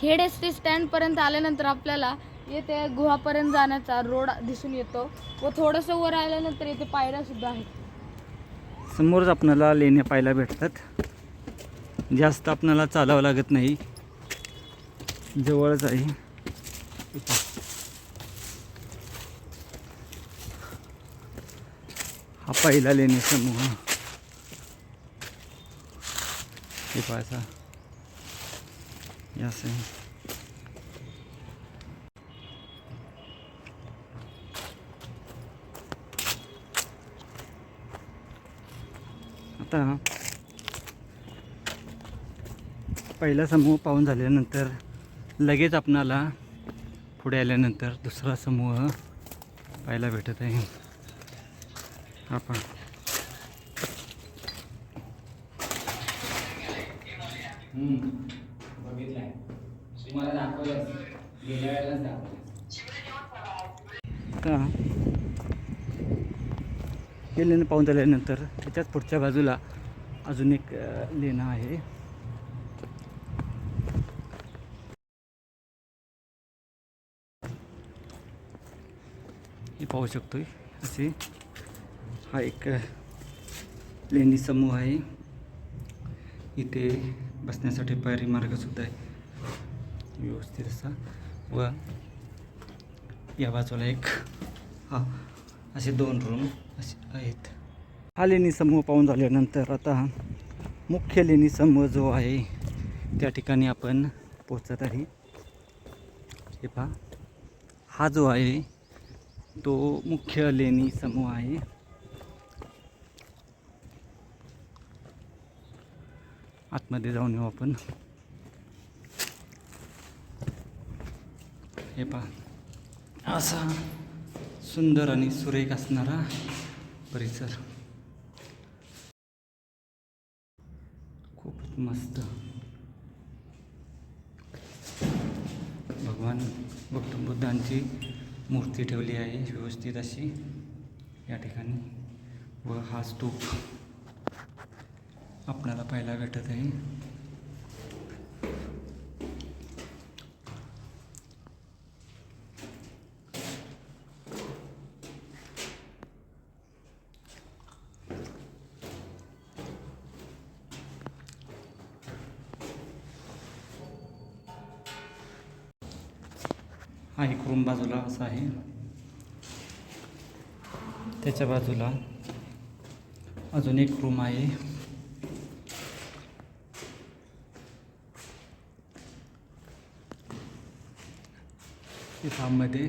Khed S T स्टँडपर्यंत आल्यानंतर आपल्याला येथे गुहापर्यंत जाण्याचा रोड दिसून येतो व थोडंसं वर आल्यानंतर येथे पायऱ्यासुद्धा आहेत. समोरच आपणाला लेण्या पाहायला भेटतात. जास्त आपणाला चालावं लागत नाही. जवळच आहे. हा पहिला लेणी समूह. हे पाहायचा हे आता पहिला समूह पाहून झाल्यानंतर लगेच आपणाला पुढे आल्यानंतर दुसरा समूह पाहायला भेटत आहे. आपण hmm. हां हे लेणं पाहून झाल्यानंतर त्याच्याच पुढच्या बाजूला अजून एक लेणं आहे. हे पाहू शकतोय असे हा एक लेणी समूह आहे. इथे बसण्यासाठी पायरी मार्गसुद्धा आहे. व्यवस्थित असा व या बाजूला एक हा असे दोन रूम असे आहेत. हा लेणी समूह पाहून झाल्यानंतर आता मुख्य लेणी समूह जो आहे त्या ठिकाणी आपण पोचत आहे. हे पहा. हा जो आहे तो मुख्य लेणी समूह आहे. आतमध्ये जाऊन येऊ आपण. हे पहा. असा सुंदर आणि सुरेख असणारा परिसर. खूपच मस्त. भगवान गौतम बुद्धांची मूर्ती ठेवली आहे व्यवस्थित अशी या ठिकाणी. व हा स्तूप आपणाला पाहायला भेटत आहे. हा एक रूम बाजूला असा आहे. त्याच्या बाजूला अजून एक रूम आहे. फार्ममध्ये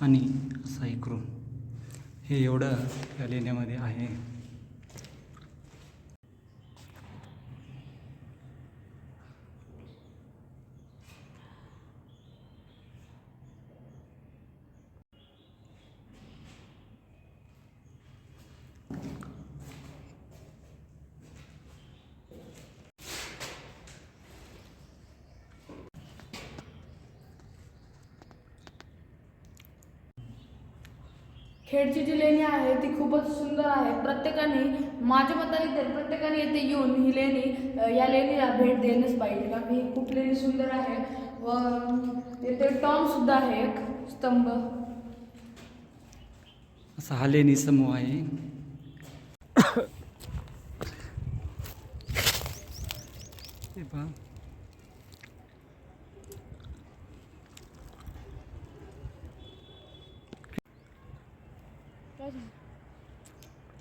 आणि असा एक रूम हे एवढं या लेण्यामध्ये आहे. खेडची जी लेणी आहे ती खूपच सुंदर आहे. प्रत्येकाने माझ्या मताने तर प्रत्येकाने येथे येऊन ही लेणी या लेणीला भेट देणंच पाहिजे. कारण ही खूप लेणी सुंदर आहे. व येथे टॉमसुद्धा आहे एक स्तंभ. असा हा लेणी समूह आहे हे पहा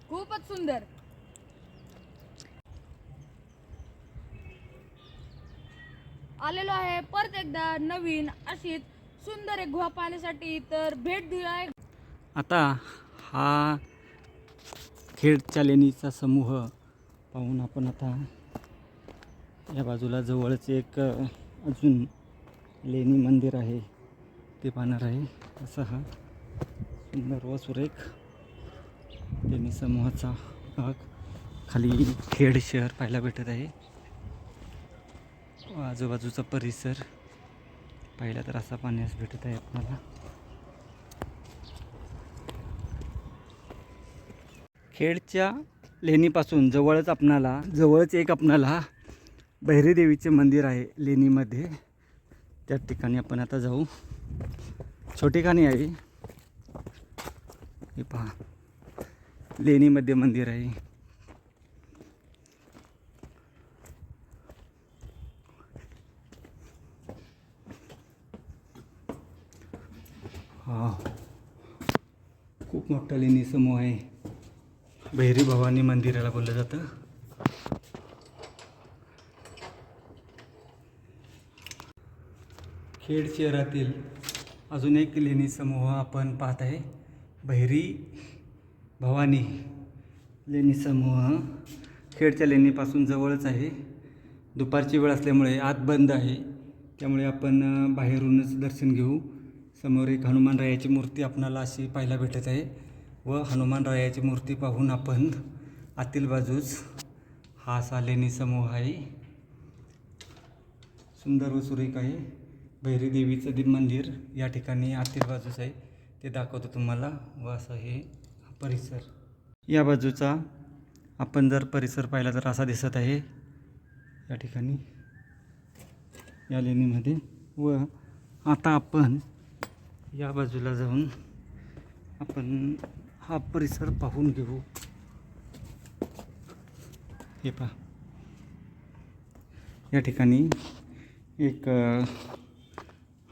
खूपच सुंदर आलेलो आहे परत एकदा नवीन अशीच सुंदर एक गुहा पाहण्यासाठी. तर भेट देऊया. आता हा खेडच्या लेणीचा समूह पाहून आपण आता या बाजूला जवळच एक अजून लेणी मंदिर आहे. ते पाहणार आहे. असा हा सुंदर व सुरेख लेणी समूहाचा भाग. खाली खेड शहर पाहायला भेटत आहे. आजूबाजूचा परिसर. पाहिला तर असा पाण्यास भेटत आहे आपल्याला. खेडच्या लेणीपासून जवळच आपणाला जवळच एक आपणाला बहिरी देवीचे मंदिर आहे लेणीमध्ये. त्या ठिकाणी आपण आता जाऊ. छोटी खाणी आहे. हे पहा. लेणीमध्ये मंदिर आहे. हा. खूप मोठा लेणी समूह आहे. भैरी भवानी मंदिराला बोललं जातं. खेड शहरातील अजून एक लेणी समूह आपण पाहत आहे. भैरी भवानी लेणी समूह खेडच्या लेणीपासून जवळच आहे. दुपारची वेळ असल्यामुळे आत बंद आहे. त्यामुळे आपण बाहेरूनच दर्शन घेऊ. समोर एक हनुमानरायाची मूर्ती आपणाला अशी पाहायला भेटत आहे. व हनुमानरायाची मूर्ती पाहून आपण आतील बाजूस हा असा लेणी समूह आहे. सुंदर व सुरेख आहे. भैरी देवीचं दीप मंदिर या ठिकाणी आतील बाजूस आहे. ते दाखवतो तुम्हाला व असं हे परिसर. या बाजूचा आपण जर परिसर पाहिला तर असा दिसत आहे. या ठिकाणी या लेणीमध्ये. व आता आपण या बाजूला जाऊन आपण हा परिसर पाहून घेऊ. हे पहा. या ठिकाणी एक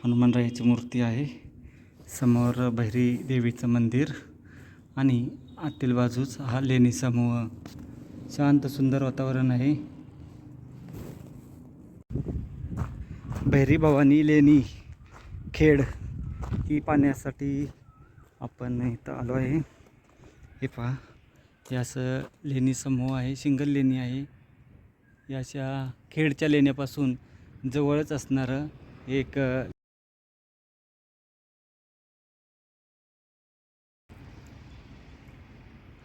हनुमानरायाची मूर्ती आहे. समोर भैरी देवीचं मंदिर आणि आतील बाजूच हा लेणी समूह. शांत सुंदर वातावरण आहे. भैरी भवानी लेणी खेड. ती पाण्यासाठी आपण इथं आलो आहे. हे पहा हे असं लेणी समूह आहे सिंगल लेणी आहे. या अशा खेडच्या लेण्यापासून जवळच असणारं एक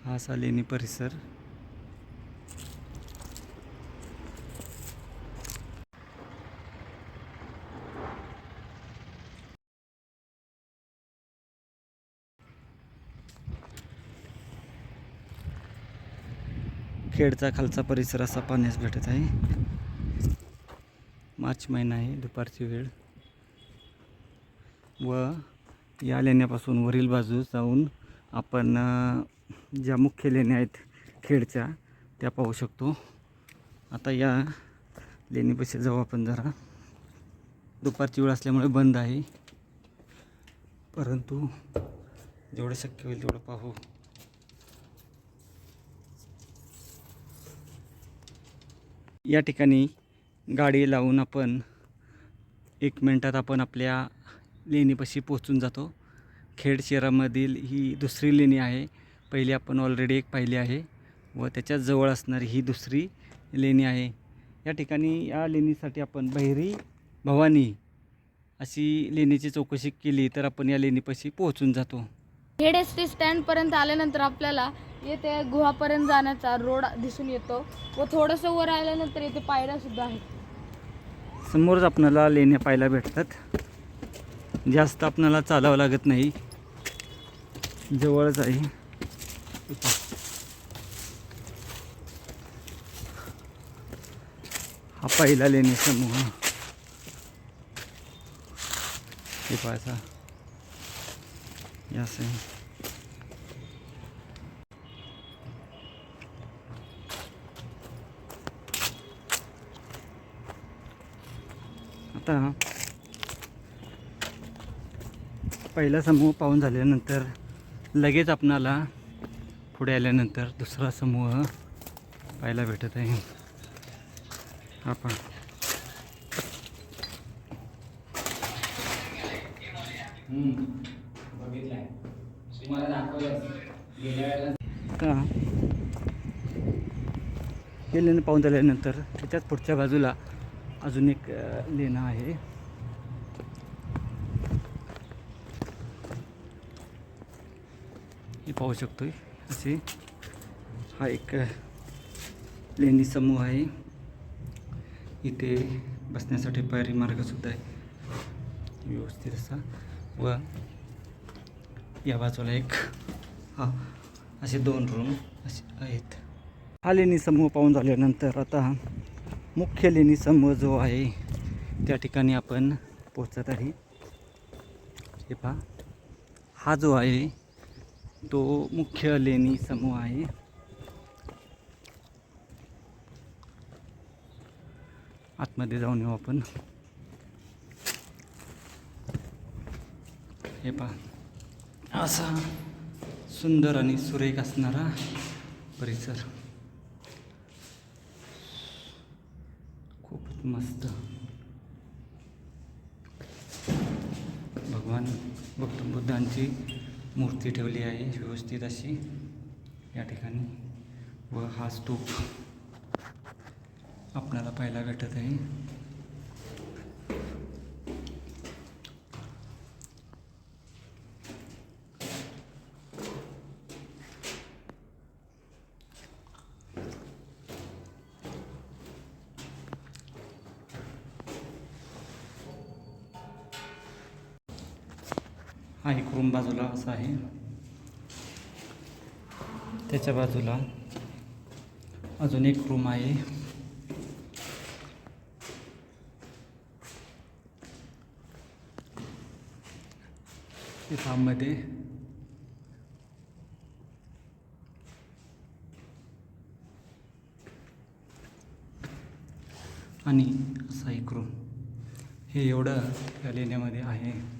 हा असा लेणी परिसर. खेडचा खालचा परिसर असा पाहण्यास भेटत आहे. मार्च महिना आहे दुपारची वेळ. व या लेण्यापासून वरील बाजूस जाऊन आपण ज्या मुख्य लेण्या आहेत खेडच्या त्या पाहू शकतो. आता या लेणीपाशी जाऊ आपण जरा. दुपारची वेळ असल्यामुळे बंद आहे. परंतु जेवढं शक्य होईल तेवढं पाहू. या ठिकाणी गाडी लावून आपण एक मिनटात आपण आपल्या लेणीपाशी पोचून जातो. खेड शहरामधील ही दुसरी लेणी आहे. पहिली आपण ऑलरेडी एक पाहिली आहे व त्याच्याजवळ असणारी ही दुसरी लेणी आहे. या ठिकाणी या लेणीसाठी आपण बहिरी भवानी अशी लेणीची चौकशी केली तर आपण या लेणीपाशी पोहोचून जातो. खेड एस टी स्टँडपर्यंत आल्यानंतर आपल्याला येथे गुहापर्यंत जाण्याचा रोड दिसून येतो व थोडंसं वर आल्यानंतर येथे पायऱ्या सुद्धा आहेत. समोरच आपणाला लेण्या पाहायला भेटतात. जास्त आपणाला चालावं लागत नाही. जवळच आहे. हा पहिला लेणी समूह. हे पाहायचा. हे आहे. आता पहिला समूह पाहून झाल्यानंतर लगेच आपणाला पुढे आल्यानंतर दुसरा समूह पाहायला भेटत आहे. हा पहा हम्म. बघितलंय. तुम्हाला दाखवलंय. गेल्या वेळेला आता हे लेणं पाहून झाल्यानंतर त्याच्याच पुढच्या बाजूला अजून एक लेणं आहे. हे पाहू शकतोय असे. हा एक लेणी समूह आहे. इथे बसण्यासाठी पायरी मार्गसुद्धा आहे. व्यवस्थित असा. व या बाजूला एक हा असे दोन रूम असे आहेत. हा लेणी समूह पाहून झाल्यानंतर आता मुख्य लेणी समूह जो आहे त्या ठिकाणी आपण पोचत आहे. हे पहा. हा जो आहे तो मुख्य लेणी समूह आहे. आतमध्ये जाऊन येऊ आपण. हे पहा. असा सुंदर आणि सुरेख असणारा परिसर खूपच मस्त. भगवान गौतम बुद्धांची मूर्ती ठेवली आहे व्यवस्थित अशी. या ठिकाणी. व हा स्तूप आपणाला पाहायला भेटत आहे. हा एक रूम बाजूला असा आहे. त्याच्या बाजूला अजून एक रूम आहे. फार्ममध्ये. आणि असा एक रूम हे एवढं या लेण्यामध्ये आहे.